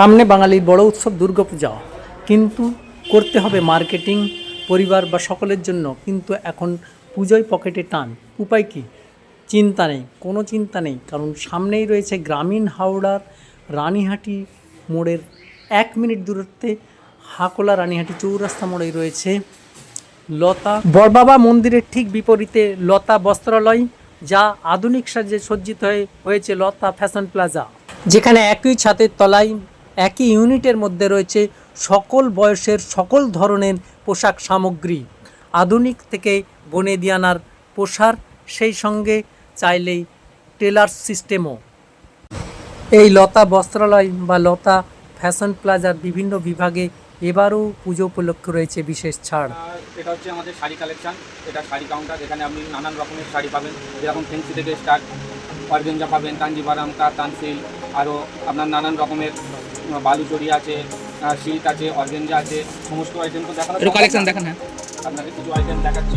সামনে বাঙালির বড় উৎসব দুর্গাপূজা। কিন্তু করতে হবে মার্কেটিং, পরিবার বা সকলের জন্য। কিন্তু এখন পুজোয় পকেটে টান। উপায় কী? চিন্তা নেই। কোনো চিন্তা নেই। কারণ সামনেই রয়েছে গ্রামীণ হাওড়ার রানীহাটি মোড়ের এক মিনিট দূরত্বে হাকোলা রানীহাটি চৌরাস্তা মোড়েই রয়েছে লতা। বরবাবা মন্দিরের ঠিক বিপরীতে লতা বস্ত্রালয়, যা আধুনিক সাজে সজ্জিত হয়ে হয়েছে লতা ফ্যাশন প্লাজা। যেখানে একই ছাদের তলায় একই ইউনিটের মধ্যে রয়েছে সকল বয়সের সকল ধরনের পোশাক সামগ্রী। আধুনিক থেকে বনেদিয়ানার পোশাক সেই সঙ্গে চাইলেই টেলার সিস্টেমও। এই লতা বস্ত্রালয় বা লতা ফ্যাশন প্লাজার বিভিন্ন বিভাগে এবারও পুজো উপলক্ষে রয়েছে বিশেষ ছাড়। এটা হচ্ছে আমাদের শাড়ি কালেকশন। এটা শাড়ি কাউন্টার এখানে আপনি নানান রকমের শাড়ি পাবেন। যেরকম ফেন্সি থেকে স্টার্ট অর্গেঞ্জা পাবেন, কাঞ্জিবারাম তার তানসিল, আরও আপনার নানান রকমের বালুচড়ি আছে সিল্ক আছে অর্গেঞ্জা আছে সমস্ত আইটেম তো দেখানো কালেকশন। দেখান হ্যাঁ আপনাকে কিছু আইটেম দেখাচ্ছি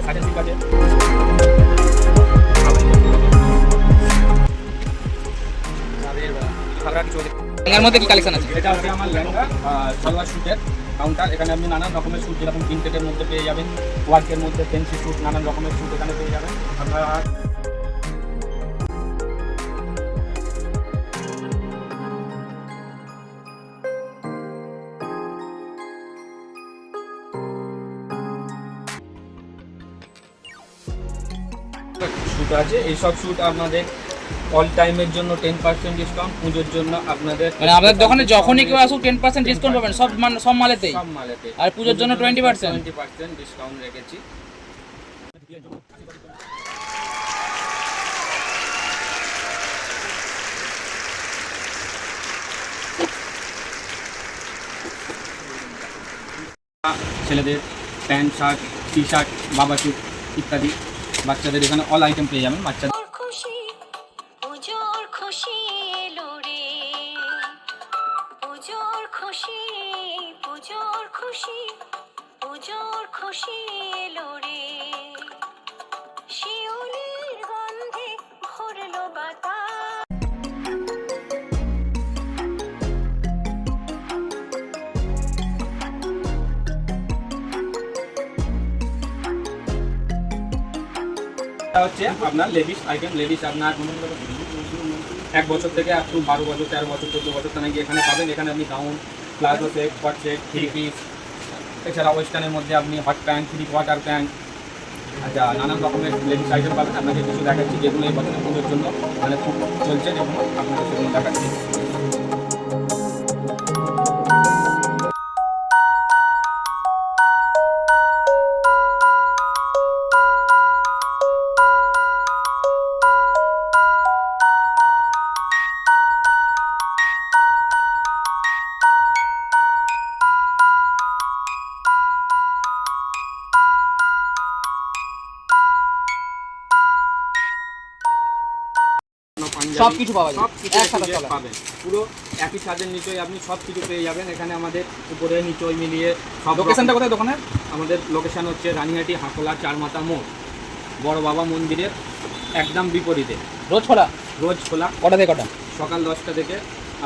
আছে কিছু আছে। মধ্যে কি কালেকশন আছে? এটা হচ্ছে আমার লেহেঙ্গা সালোয়ার স্যুটের কাউন্টার এখানে আপনি নানান রকমের স্যুট যেরকম প্রিন্টেডের মধ্যে পেয়ে যাবেন ওয়ার্কের মধ্যে ফেন্সি স্যুট নানান রকমের স্যুট এখানে পেয়ে যাবেন। আপনারা শ্যুট আছে। এইসব শ্যুট আপনাদের অল টাইমের জন্য টেন পার্সেন্ট ডিসকাউন্ট পুজোর জন্য আপনাদের মানে আপনাদের দোকানে যখনই কেউ আসুক টেন পার্সেন্ট ডিসকাউন্ট পাবেন সব মান সব মালেতেই। সব মালেতে আর পুজোর জন্য 20% টোয়েন্টি পার্সেন্ট ডিসকাউন্ট রেখেছি। ছেলেদের প্যান্ট শার্ট টি শার্ট বাবা চুপ ইত্যাদি। বাচ্চাদের এখানে অল আইটেম পেয়ে যাবেন পুজোর খুশি এটা হচ্ছে আপনার লেডিস আইটেম লেডিস আপনার এক বছর থেকে আপ টু বারো বছর তেরো বছর চোদ্দ বছর তারা গিয়ে এখানে পাবেন এখানে আপনি গাউন প্লাজো সেট কট সেট থ্রি পিস এছাড়া ওয়েস্টার্নের মধ্যে আপনি hot pant three quarter pant আচ্ছা নানান রকমের লেডিস আইটেম পাবেন। আপনাকে কিছু দেখাচ্ছি যেগুলো এই বছর পুজোর জন্য মানে খুব চলছে যেগুলো আপনাকে সেগুলো দেখাচ্ছি। সব কিছু পাওয়া যায়। সব কিছু একসাথে একসাথে পাবেন পুরো একই ছাদের নিচেই আপনি সব কিছু পেয়ে যাবেন। এখানে আমাদের উপরে নিচই মিলিয়ে সব লোকেশনটা কোথায় দোকানের? আমাদের লোকেশন হচ্ছে রানীহাটি হাকোলা চারমাথা মোড়। বড় বাবা মন্দিরের একদম বিপরীতে। রোজ খোলা? রোজ খোলা। কটা থেকে কটা? সকাল দশটা থেকে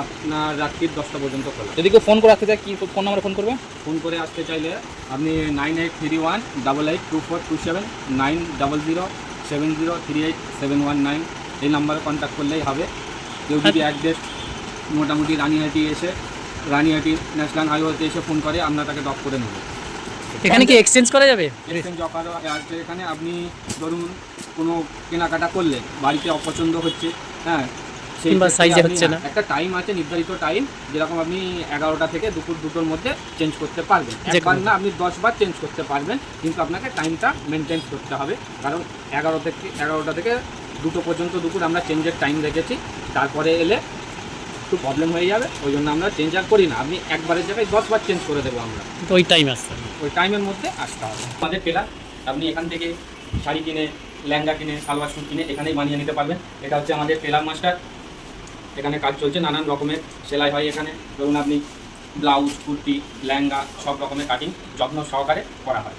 আপনার রাত্রির দশটা পর্যন্ত খোলা। যদি কেউ ফোন করে আসতে চায় কি ফোন নাম্বারে ফোন করবে? ফোন করে আসতে চাইলে আপনি nine eight three one double eight two four two seven nine double zero seven zero three eight seven one nine এই নাম্বারে কন্ট্যাক্ট করলেই হবে। কেউ যদি অ্যাড্রেস মোটামুটি রানিহাটি এসে রানিহাটি ন্যাশনাল হাইওয়েতে এসে ফোন করে আমরা তাকে ড্রপ করে নেব। এখানে কি এক্সচেঞ্জ করা যাবে? এক্সচেঞ্জ অফারও আছে এখানে আপনি ধরুন কোনো কেনাকাটা করলেন বাড়িতে অপছন্দ হচ্ছে হ্যাঁ সেই কিংবা হচ্ছে না। একটা টাইম আছে নির্ধারিত টাইম যেরকম আপনি এগারোটা থেকে দুপুর দুটোর মধ্যে চেঞ্জ করতে পারবেন। একবার না আপনি দশ বার চেঞ্জ করতে পারবেন কিন্তু আপনাকে টাইমটা মেনটেন করতে হবে। কারণ এগারো থেকে এগারোটা থেকে দুটো পর্যন্ত দুপুর আমরা চেঞ্জের টাইম রেখেছি তারপরে এলে একটু প্রবলেম হয়ে যাবে ওই জন্য আমরা চেঞ্জ আর করি না। আপনি একবারের জায়গায় দশ বার চেঞ্জ করে দেবো আমরা। ওই টাইম আসতে হবে। ওই টাইমের মধ্যে আসতে হবে। আমাদের টেলার আপনি এখান থেকে শাড়ি কিনে লেহেঙ্গা কিনে সালোয়ার স্যুট কিনে এখানেই বানিয়ে নিতে পারবেন। এটা হচ্ছে আমাদের টেলার মাস্টার এখানে কাজ চলছে নানান রকমের সেলাই হয় এখানে। ধরুন আপনি ব্লাউজ কুর্তি লেহেঙ্গা সব রকমের কাটিং যত্ন সহকারে করা হয়।